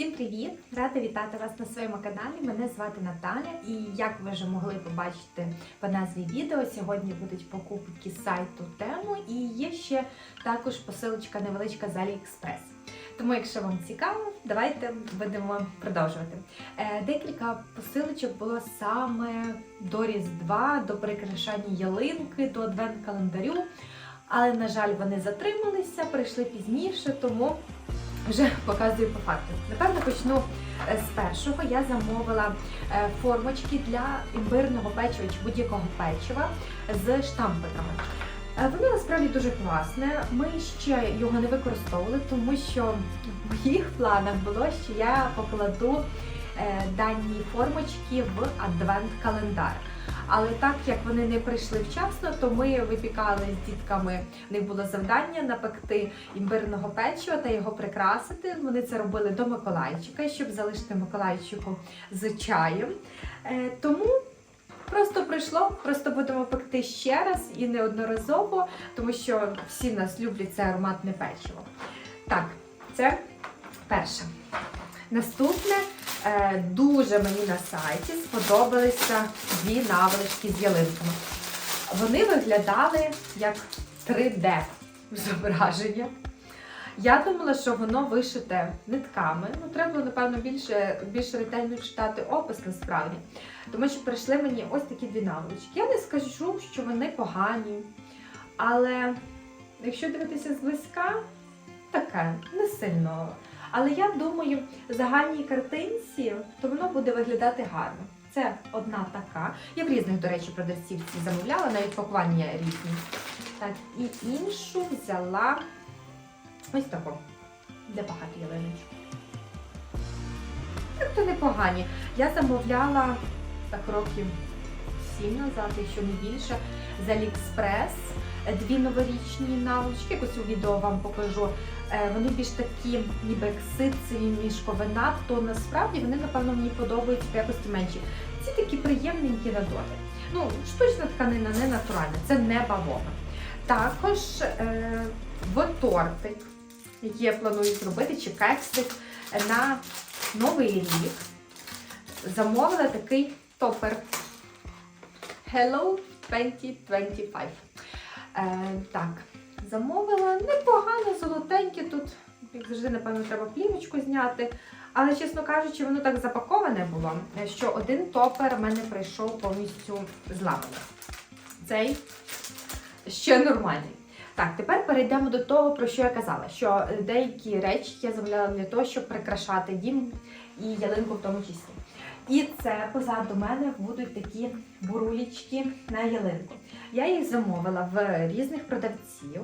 Всім привіт! Рада вітати вас на своєму каналі. Мене звати Наталя, і як ви вже могли побачити по назві відео, сьогодні будуть покупки з сайту тему і є ще також посилочка невеличка з AliExpress. Тому, якщо вам цікаво, давайте будемо продовжувати. Е, Декілька посилочок було саме до Різдва, до прикрашання ялинки, до адвент-календарю. Але, на жаль, вони затрималися, прийшли пізніше, тому вже показую по факту. Напевно, почну е, з першого. Я замовила е, формочки для імбирного печива чи будь-якого печива з штампиками. Е, Воно насправді дуже класне. Ми ще його не використовували, тому що в моїх планах було, що я покладу дані формочки в адвент-календар. Але так як вони не прийшли вчасно, то ми випікали з дітками. В них було завдання напекти імбирного печива та його прикрасити. Вони це робили до Миколайчика, щоб залишити Миколайчику з чаєм. Е, Тому просто прийшло, просто будемо пекти ще раз і неодноразово, тому що всі нас люблять це ароматне печиво. Так, це перше. Наступне дуже мені на сайті сподобалися дві наволочки з ялинками. Вони виглядали як 3D зображення. Я думала, що воно вишите нитками. Ну, треба, напевно, більше, більш ретельно читати опис насправді. Тому що прийшли мені ось такі дві наволочки. Я не скажу, що вони погані. Але якщо дивитися зблизька, таке, не сильно. Але я думаю, в загальній картинці то воно буде виглядати гарно. Це одна така. Я в різних, до речі, продавців ці замовляла, навіть пакування різні. Так, і іншу взяла ось таку для багато ялиночок. Так то непогані. Я замовляла так років сім назад, якщо не більше, з Aliexpress дві новорічні наволочки. Якось у відео вам покажу. Е, Вони більш такі, ніби як ситцеві, мішковина, то насправді вони, напевно, мені подобаються в якості менші. Ці такі приємненькі на дотик. Ну, штучна тканина не натуральна, це не бавовна. Також е, в тортик, який я планую зробити, чи кексик на новий рік, замовила такий топер Hello 2025. Е, так, замовила непогано, золотеньке тут. Як завжди, напевно, треба плівочку зняти. Але, чесно кажучи, воно так запаковане було, що один топер в мене прийшов повністю зламаний. Цей ще нормальний. Так, тепер перейдемо до того, про що я казала, що деякі речі я замовляла для того, щоб прикрашати дім і ялинку в тому числі. І це позаду мене будуть такі бурулічки на ялинку. Я їх замовила в різних продавців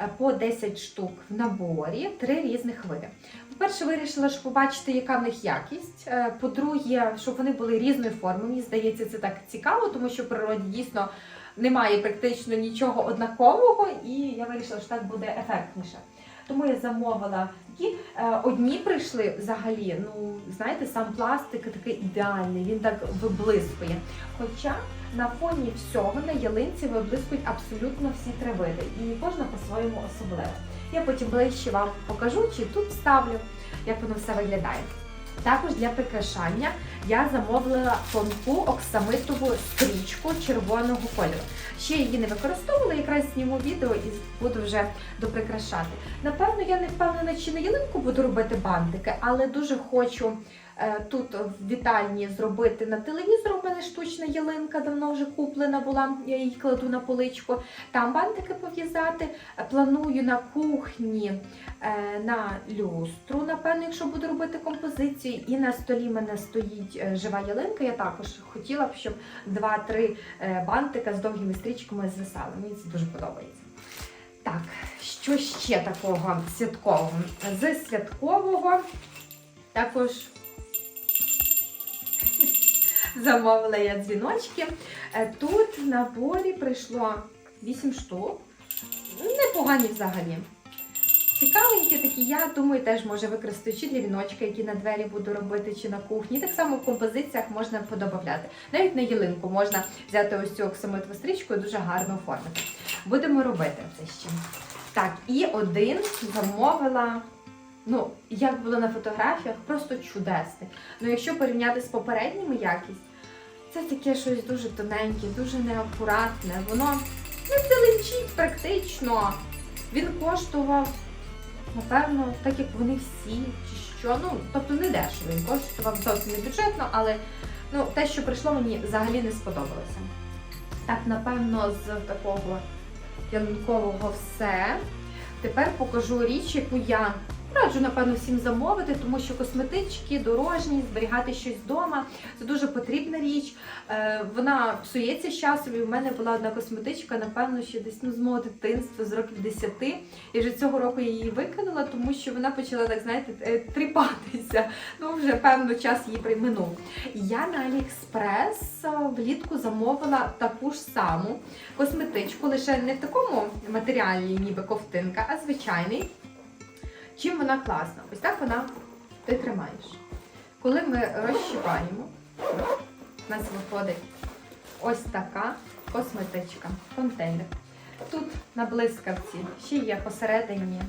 е, по 10 штук в наборі, три різних види. По-перше, вирішила, щоб побачити, яка в них якість. Е, По-друге, щоб вони були різної форми. Мені здається, це так цікаво, тому що в природі дійсно немає практично нічого однакового, і я вирішила, що так буде ефектніше. Тому я замовила такі. Е, Одні прийшли взагалі, ну знаєте, сам пластик такий ідеальний, він так виблискує. Хоча на фоні всього на ялинці виблискують абсолютно всі три види, і кожна по-своєму особлива. Я потім ближче вам покажу, чи тут вставлю, як воно все виглядає. Також для прикрашання я замовила тонку оксамитову стрічку червоного кольору. Ще її не використовувала, якраз зніму відео і буду вже доприкрашати. Напевно, я не впевнена, чи на ялинку буду робити бантики, але дуже хочу тут в вітальні зробити на телевізор. У мене штучна ялинка давно вже куплена була. Я її кладу на поличку. Там бантики пов'язати. Е, Планую на кухні е, на люстру, напевно, якщо буду робити композицію. І на столі мене стоїть е, жива ялинка. Я також хотіла б, щоб 2-3 е, бантика з довгими стрічками звисали. Мені це дуже подобається. Так, що ще такого святкового? З святкового також замовила я дзвіночки. Е, Тут в наборі прийшло 8 штук. Непогані взагалі. Цікавенькі такі, я думаю, теж може використати чи для віночка, які на двері буду робити, чи на кухні. Так само в композиціях можна подобавляти. Навіть на ялинку можна взяти ось цю оксамитову стрічку і дуже гарно оформити. Будемо робити це ще. Так, і один замовила Ну, як було на фотографіях, просто чудесне. Ну, якщо порівняти з попередніми якість, це таке щось дуже тоненьке, дуже неакуратне. Воно не зеленчить практично. Він коштував, напевно, так як вони всі, чи що. Ну, тобто не дешево. Він коштував зовсім не бюджетно, але ну, те, що прийшло, мені взагалі не сподобалося. Так, напевно, з такого ялинкового все. Тепер покажу річ, яку я раджу, напевно, всім замовити, тому що косметички, дорожні, зберігати щось вдома це дуже потрібна річ. Е, вона псується з часом. І в мене була одна косметичка, напевно, ще десь ну, з мого дитинства, з років 10. І вже цього року я її викинула, тому що вона почала так, знаєте, е, тріпатися. Ну, вже певно час її приминув. Я на Аліекспрес е, влітку замовила таку ж саму косметичку, лише не в такому матеріалі, ніби ковтинка, а звичайний. Чим вона класна? Ось так вона ти тримаєш. Коли ми розщипаємо, у нас виходить ось така косметичка, контейнер. Тут на блискавці ще є посередині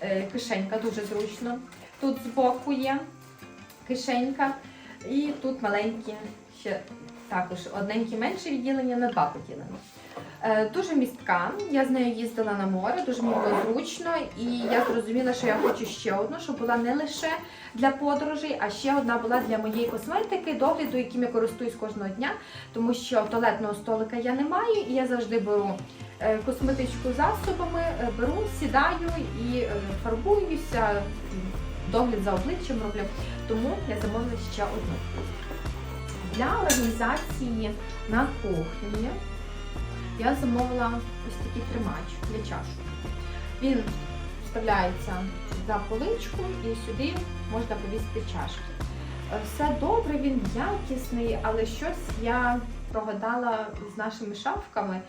е, кишенька, дуже зручно. Тут збоку є кишенька, і тут маленькі ще також одненьке менше відділення на два поділено. Е, Дуже містка. Я з нею їздила на море, дуже мені було зручно, і я зрозуміла, що я хочу ще одну, щоб була не лише для подорожей, а ще одна була для моєї косметики, догляду, яким я користуюсь кожного дня, тому що туалетного столика я не маю, і я завжди беру е, косметичку засобами, е, беру, сідаю і фарбуюся, догляд за обличчям роблю. Тому я замовила ще одну. Для організації на кухні я замовила ось такий тримач для чашок. Він вставляється за поличку і сюди можна повісити чашки. Е, Все добре, він якісний, але щось я прогадала з нашими шафками,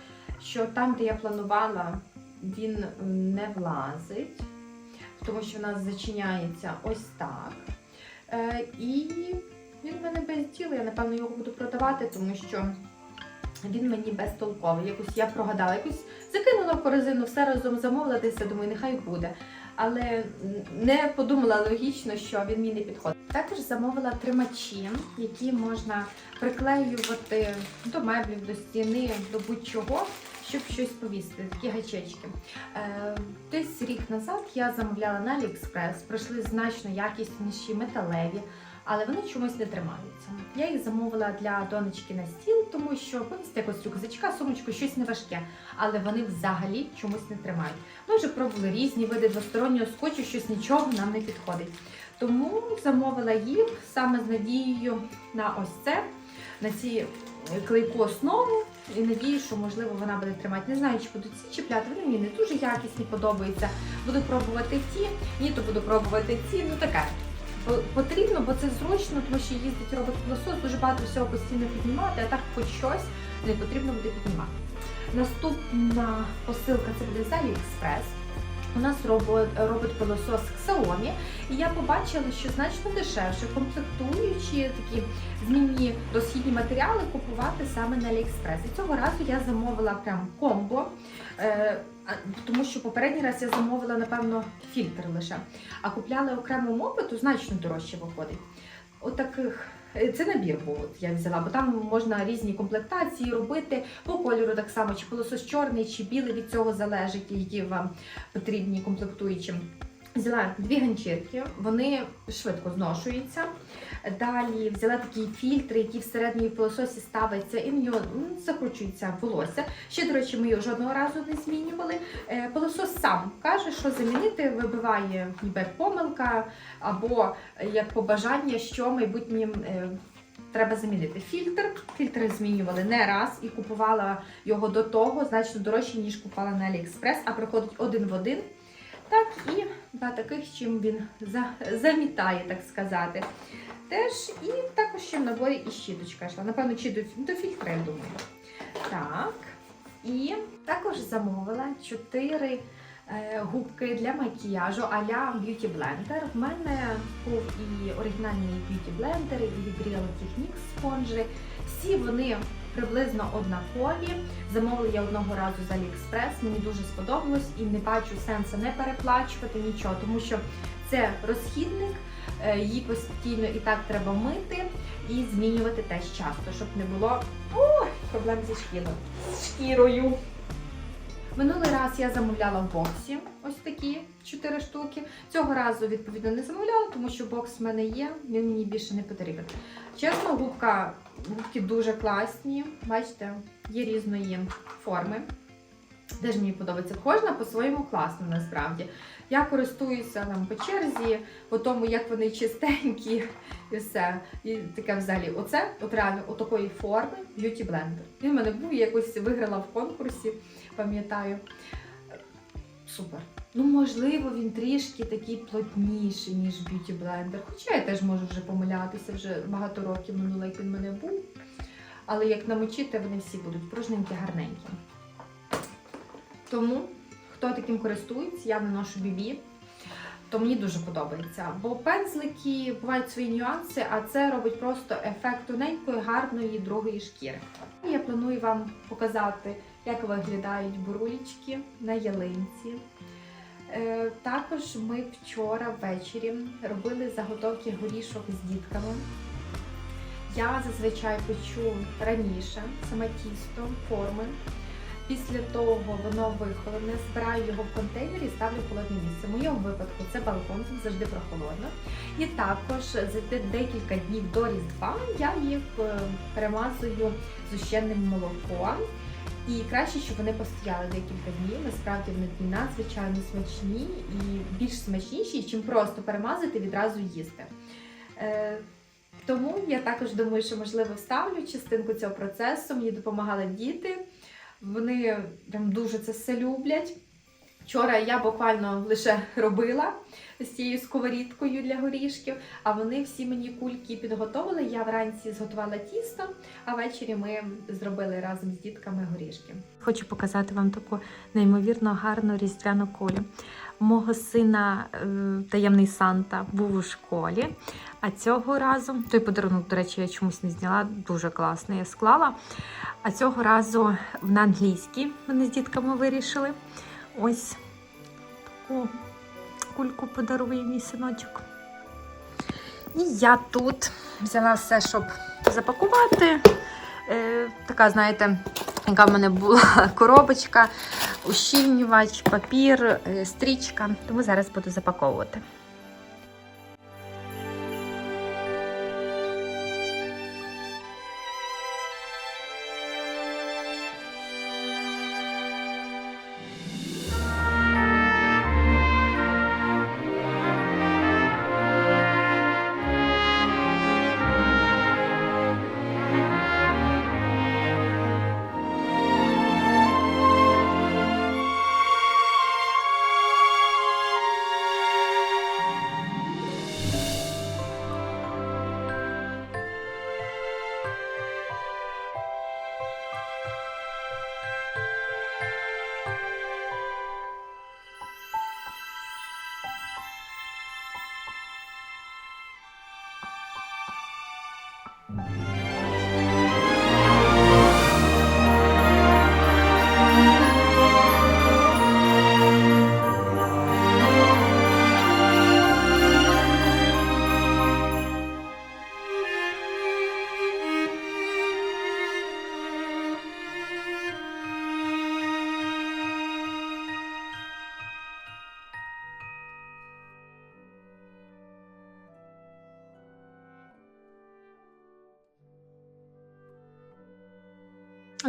що там, де я планувала, він не влазить, тому що в нас зачиняється ось так. Е, І він в мене без діла, я напевно його буду продавати, тому що він мені безтолковий. Якось я прогадала, якось закинула в корзину, все разом замовила думаю, нехай буде. Але не подумала логічно, що він мені не підходить. Також замовила тримачі, які можна приклеювати до меблів, до стіни, до будь-чого, щоб щось повісити. Такі гачечки. Е, десь рік назад я замовляла на AliExpress, прийшли значно якісніші металеві але вони чомусь не тримаються. Я їх замовила для донечки на стіл, тому що повісти якось рюкзачка, сумочку, щось не важке, але вони взагалі чомусь не тримають. Ми вже пробували різні види двостороннього скотчу, щось нічого нам не підходить. Тому замовила їх саме з надією на ось це, на ці клейку основу. І надію, що можливо вона буде тримати. Не знаю, чи буду ці чіпляти, вони мені не дуже якісні, подобаються. Буду пробувати ті, ні, то буду пробувати ці. Ну таке. Потрібно, бо це зручно, тому що їздить робот пилосос, дуже багато всього постійно піднімати, а так хоч щось не потрібно буде піднімати. Наступна посилка це буде з AliExpress. У нас робот, робить пилосос Xiaomi, і я побачила, що значно дешевше комплектуючі такі змінні досхідні матеріали купувати саме на AliExpress. І цього разу я замовила прям комбо. Тому що попередній раз я замовила, напевно, фільтр лише. А купляли окрему мопи, то значно дорожче виходить. Отаких. е, Це набір був, от я взяла, бо там можна різні комплектації робити по кольору так само, чи пилосос чорний, чи білий від цього залежить, які вам потрібні комплектуючі. Взяла дві ганчірки, вони швидко зношуються. Далі взяла такі фільтри, які всередині в пилососі ставиться, і в нього закручується волосся. Ще, до речі, ми його жодного разу не змінювали. Е, Пилосос сам каже, що замінити вибиває ніби помилка або як побажання, що майбутнім. е, Треба замінити фільтр. Фільтри змінювали не раз і купувала його до того значно дорожче, ніж купувала на AliExpress, а приходить один в один. Так, і два таких, чим він за- замітає, так сказати. Теж і також ще в наборі і щіточка йшла. Напевно, чи до, фільтра, я думаю. Так. І також замовила чотири е, губки для макіяжу а-ля Beauty Blender. В мене був і оригінальний Beauty Blender, і від Real Techniques спонжі. Всі вони приблизно однакові. Замовила я одного разу з AliExpress, мені дуже сподобалось і не бачу сенсу не переплачувати нічого, тому що це розхідник, е, її постійно і так треба мити і змінювати теж часто, щоб не було о, проблем зі шкірою. З шкірою. Минулий раз я замовляла в боксі ось такі 4 штуки. Цього разу, відповідно, не замовляла, тому що бокс в мене є, він мені більше не потрібен. Чесно, губка, губки дуже класні. Бачите, є різної форми. Теж мені подобається. Кожна по-своєму класна насправді. Я користуюся там по черзі, по тому, як вони чистенькі і все. І таке взагалі, оце от реально отакої форми Beauty Blender. Він в мене був, я якось виграла в конкурсі, пам'ятаю. Супер. Ну, можливо, він трішки такий плотніший, ніж Beauty Blender. Хоча я теж можу вже помилятися, вже багато років минуло, як він мене був. Але як намочити, вони всі будуть пружненькі, гарненькі. Тому, хто таким користується, я наношу бібі, то мені дуже подобається. Бо пензлики бувають свої нюанси, а це робить просто ефект тоненької, гарної другої шкіри. Я планую вам показати, як виглядають бурулечки на ялинці. Е, Також ми вчора ввечері робили заготовки горішок з дітками. Я зазвичай печу раніше саме тісто, форми. Після того воно вихолоне, збираю його в контейнері і ставлю в холодне місце. В моєму випадку це балкон, тут завжди прохолодно. І також за декілька днів до Різдва я їх е, перемазую зущенним молоком. І краще, щоб вони постояли декілька днів. Насправді вони надзвичайно смачні і більш смачніші, чим просто перемазати відразу їсти. Е, тому я також думаю, що можливо вставлю частинку цього процесу. Мені допомагали діти. Вони прям дуже це все люблять. Вчора я буквально лише робила з цією сковорідкою для горішків, а вони всі мені кульки підготовили. Я вранці зготувала тісто, а ввечері ми зробили разом з дітками горішки. Хочу показати вам таку неймовірно гарну різдвяну кулю. Мого сина е, таємний Санта був у школі, а цього разу той подарунок, до речі, я чомусь не зняла, дуже класний, я склала. А цього разу на англійській вони з дітками вирішили. Ось таку кульку подарує мій синочок. І я тут взяла все, щоб запакувати. Е, така, знаєте, яка в мене була коробочка, ущільнювач, папір, е, стрічка. Тому зараз буду запаковувати.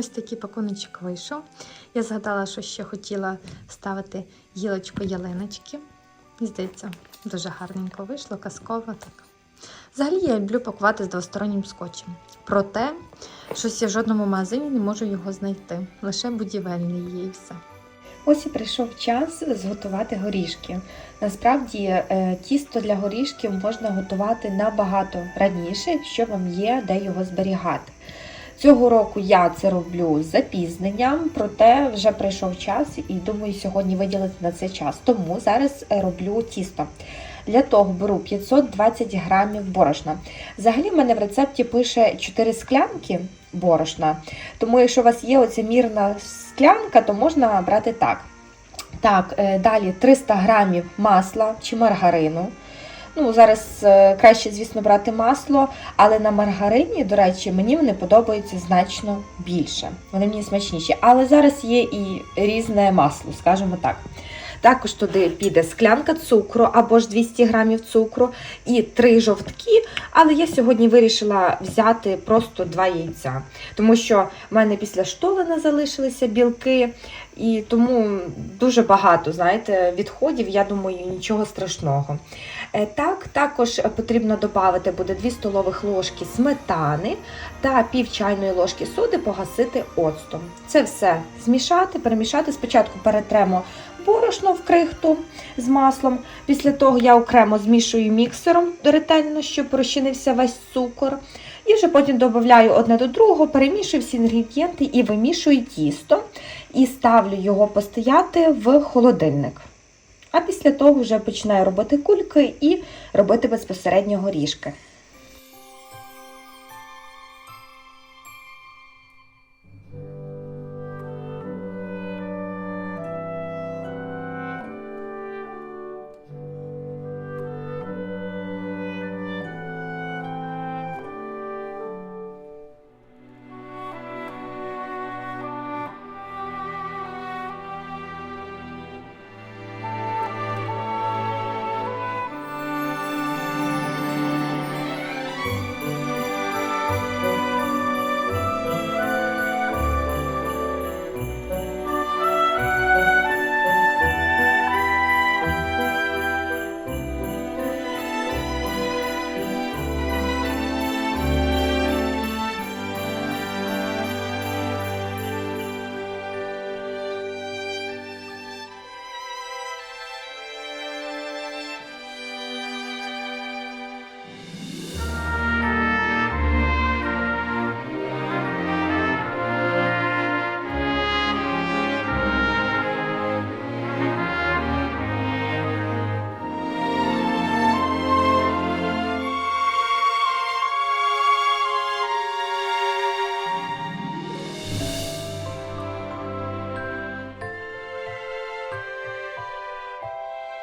Ось такий пакуночок вийшов. Я згадала, що ще хотіла ставити гілочку ялиночки. І здається, дуже гарненько вийшло, казково так. Взагалі я люблю пакувати з двостороннім скотчем. Проте, щось я в жодному магазині не можу його знайти. Лише будівельний є і все. Ось і прийшов час зготувати горішки. Насправді, е, тісто для горішків можна готувати набагато раніше, що вам є де його зберігати. Цього року я це роблю з запізненням, проте вже прийшов час і думаю сьогодні виділити на це час. Тому зараз е, роблю тісто. Для того беру 520 грамів борошна. Взагалі, в мене в рецепті пише 4 склянки борошна. Тому, якщо у вас є оця мірна склянка, то можна брати так. Так, е, далі 300 грамів масла чи маргарину. Ну, зараз е, краще, звісно, брати масло, але на маргарині, до речі, мені вони подобаються значно більше. Вони мені смачніші. Але зараз є і різне масло, скажімо так. Також туди піде склянка цукру або ж 200 грамів цукру і три жовтки. Але я сьогодні вирішила взяти просто два яйця, тому що в мене після штолена залишилися білки, і тому дуже багато, знаєте, відходів, я думаю, нічого страшного. Е, Так, також потрібно додати буде 2 столових ложки сметани та пів чайної ложки соди погасити оцтом. Це все змішати, перемішати. Спочатку перетремо борошно в крихту з маслом. Після того я окремо змішую міксером ретельно, щоб розчинився весь цукор. І вже потім додаю одне до другого, перемішую всі інгредієнти і вимішую тісто. І ставлю його постояти в холодильник. А після того вже починаю робити кульки і робити безпосередньо горішки.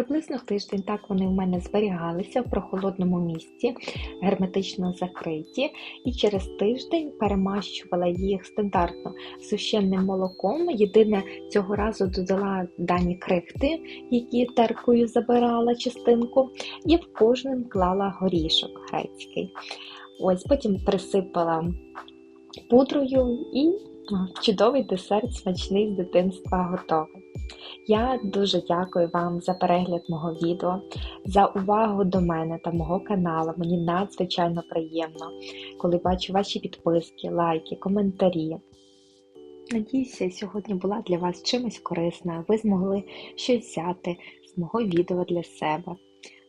Приблизно тиждень так вони в мене зберігалися в прохолодному місці, герметично закриті, і через тиждень перемащувала їх стандартно сущенним молоком. Єдине, цього разу додала дані крихти, які теркою забирала частинку, і в кожен клала горішок грецький. Ось потім присипала пудрою і чудовий десерт смачний з дитинства готовий. Я дуже дякую вам за перегляд мого відео, за увагу до мене та мого каналу. Мені надзвичайно приємно, коли бачу ваші підписки, лайки, коментарі. Надіюся, сьогодні була для вас чимось корисна, ви змогли щось взяти з мого відео для себе,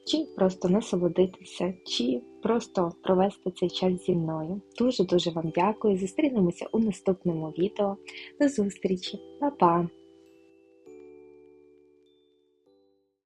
чи просто насолодитися, чи просто провести цей час зі мною. Дуже-дуже вам дякую. Зустрінемося у наступному відео. До зустрічі, Па-па!